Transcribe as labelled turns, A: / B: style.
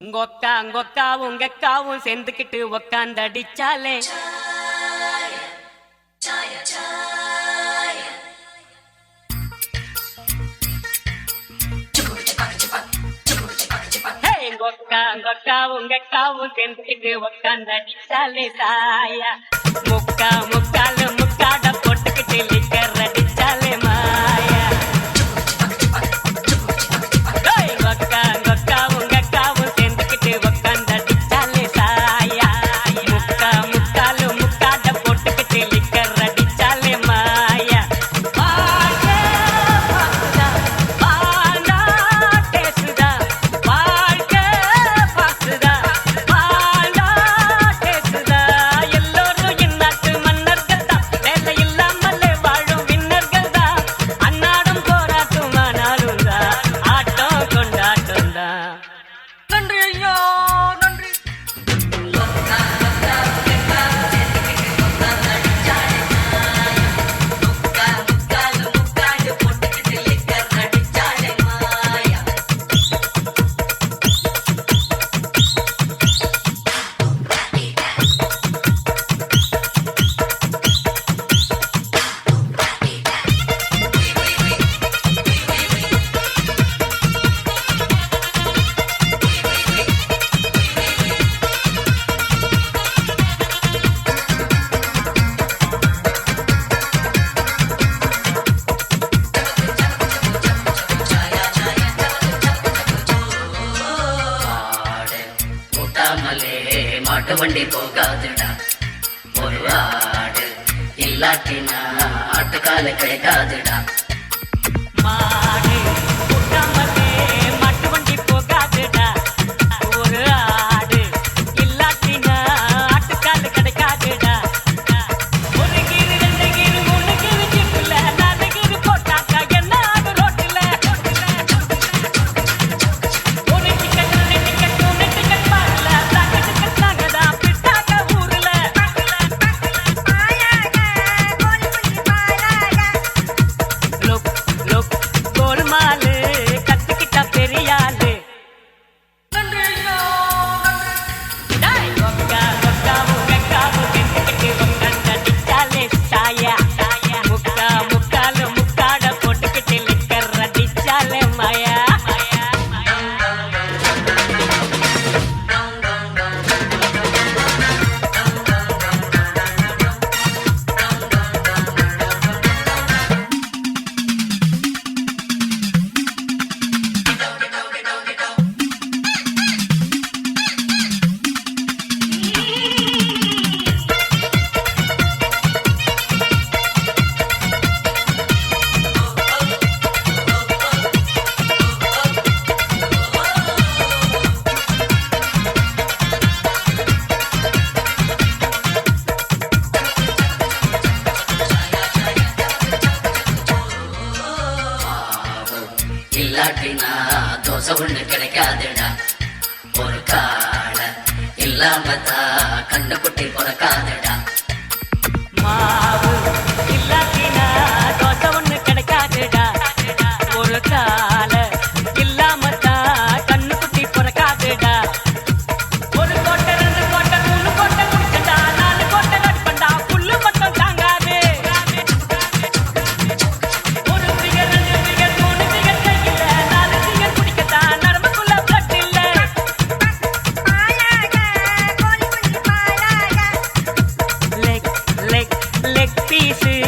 A: உங்கொக்கா அங்கொக்கா உங்கக்காவும் சேர்ந்துக்கிட்டு உக்காந்து அடிச்சாலே உங்கக்காவும் சேர்ந்துக்கிட்டு உக்காந்து அடிச்சாலே
B: தாயா. மாட்டு வண்டி போகாதுடா. ஒரு ஆடு இல்லாட்டினா ஆட்டுக்கால கிடைக்காதுடா.
A: இல்லாட்டினா
B: தோசை ஒண்ணு கிடைக்காதுடா. ஒரு காலை இல்லாம தான் கண்ணு குட்டி பிறக்காதுடா.
A: see